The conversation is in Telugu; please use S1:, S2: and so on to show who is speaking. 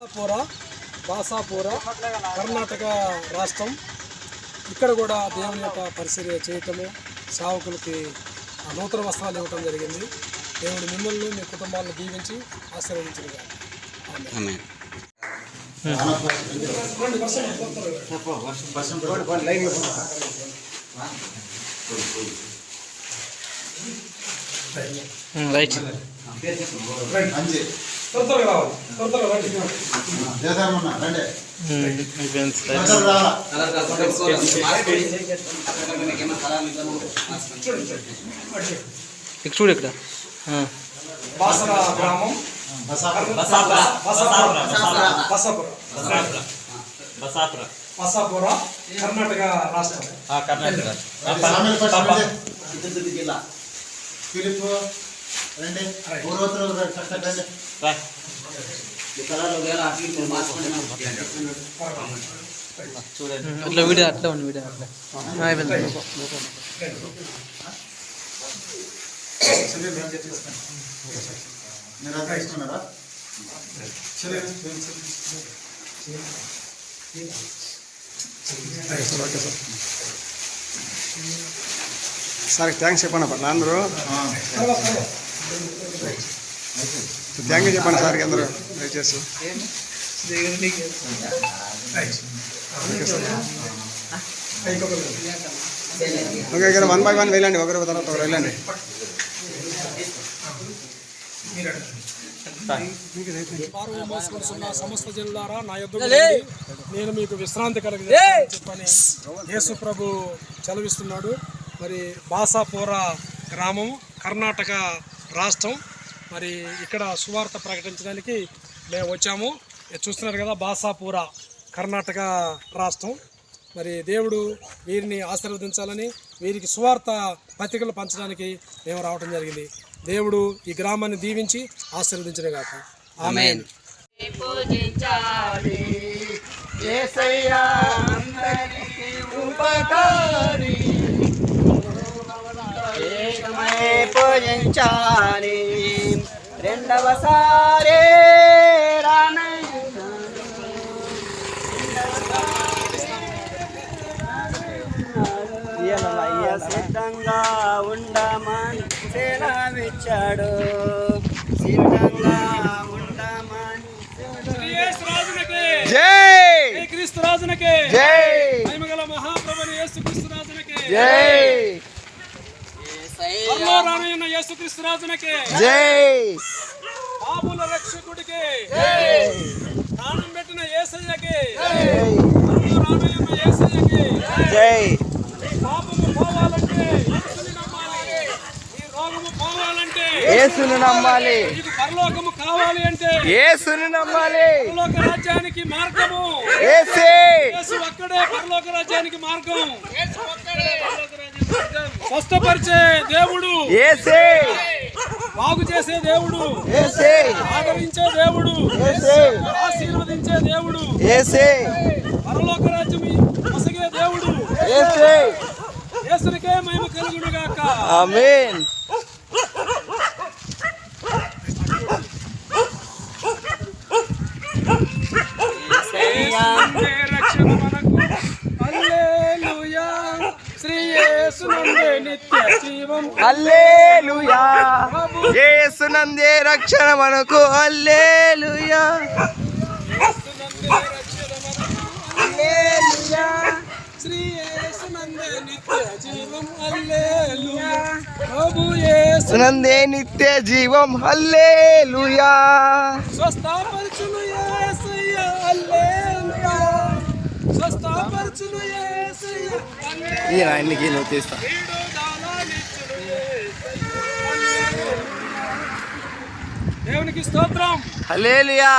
S1: బాసాపూర బాసాపూర కర్ణాటక రాష్ట్రం. ఇక్కడ కూడా దేవుని యొక్క పరిచర్య చేయటము సేవకులకి ఆ నూతన వస్త్రాలు ఇవ్వటం జరిగింది. దేవుడు మిమ్మల్ని మీ కుటుంబాలను దీవించి
S2: రైట్.
S3: అంజి
S1: త్వరగా రావాలి. త్వరగా రండి.
S3: దేశామన్న రండి.
S2: చూడు ఇక్కడ.
S1: బాసర గ్రామం.
S3: బసాపురం.
S1: బసాపుర. బసాపుర. బసాపుర. కర్ణాటక రాష్ట్రం.
S3: సామెల ఫస్ట్ రండి. రండి.
S2: ఇట్లా వీడియో అట్లా ఉంది వీడియో అట్లా. అయిపోయింది
S3: మీరు అంతా ఇస్తున్నారా?
S4: సార్ థ్యాంక్స్ చెప్పండి అప్ప అందరూ. థ్యాంక్ యూ చెప్పండి సార్కి అందరూ. దయచేసి. ఓకే ఇక్కడ వన్ బై వన్ వెళ్ళండి ఒకరి తర్వాత ఒకరు వెళ్ళండి.
S1: పార్వతి మోసుకొనిస్తున్న సమస్త జిల్లారా నా యొద్ద నేను మీకు విశ్రాంతి కలిగి చెప్పని యేసు ప్రభు చలవిస్తున్నాడు. మరి బాసాపూర గ్రామం కర్ణాటక రాష్ట్రం. మరి ఇక్కడ సువార్త ప్రకటించడానికి మేము వచ్చాము. చూస్తున్నారు కదా బాసాపూర కర్ణాటక రాష్ట్రం. మరి దేవుడు వీరిని ఆశీర్వదించాలని వీరికి సువార్త పత్రికలు పంచడానికి మేము రావడం జరిగింది. దేవుడు ఈ గ్రామాన్ని దీవించి ఆశీర్వదించిన గాక ఆమేన్
S5: పూజించాలి ఏకమై పూజించాలి రెండవసారి సిద్ధంగా ఉండమని సెలవిచ్చాడు. సిద్ధంగా ఉండమని
S1: యేసు రాజునకే
S4: జై!
S1: జై క్రీస్తు రాజునకే
S4: జై
S1: మహాప్రభుని యేసు క్రీస్తు రాజునకే
S4: జై!
S1: త్వరలో రానున్న యేసు క్రీస్తు రాజునకే.
S4: జై.
S1: పాపుల రక్షకుడికి. ప్రాణం పెట్టిన యేసయ్యకి. త్వరలో రానున్న యేసయ్యకి.
S4: జై.
S1: పాపము పోవాలంటే యేసుని నమ్మాలి. ఈ రోగము పోవాలంటే
S4: యేసుని నమ్మాలి.
S1: నీకు పరలోకము కావాలి అంటే
S4: యేసుని నమ్మాలి.
S1: పరలోక రాజ్యానికి మార్గము.
S4: యేసే.
S1: యేసు ఒక్కడే పరలోక రాజ్యానికి మార్గం. స్పష్టపరిచే దేవుడు. బాగు చేసే దేవుడు. ఆదరించే దేవుడు. ఆశీర్వదించే దేవుడు. పరలోక రాజ్యం మసగే దేవుడు.
S4: యేసే
S1: యేసునికే మహిమ కలుగును గాక
S4: ఆమేన్
S1: రక్షణ మనకు హల్లెలూయా శ్రీ యేసునందే నిత్య జీవం.
S4: హల్లెలూయా యేసునందే రక్షణ మనకు. హల్లెలూయా
S1: శ్రీ యేసునందే నిత్య జీవం. హల్లెలూయా ప్రభు యేసు
S4: యేసునందే నిత్య జీవం. హల్లెలూయా
S1: స్వస్థపరచును యేసయ్య హల్లెలూయా స్వస్థపరచును యేసయ్య
S4: ఈ ఆయనకి నువ్వు తీస్తా.
S1: దేవునికి స్తోత్రం
S4: హల్లెలూయా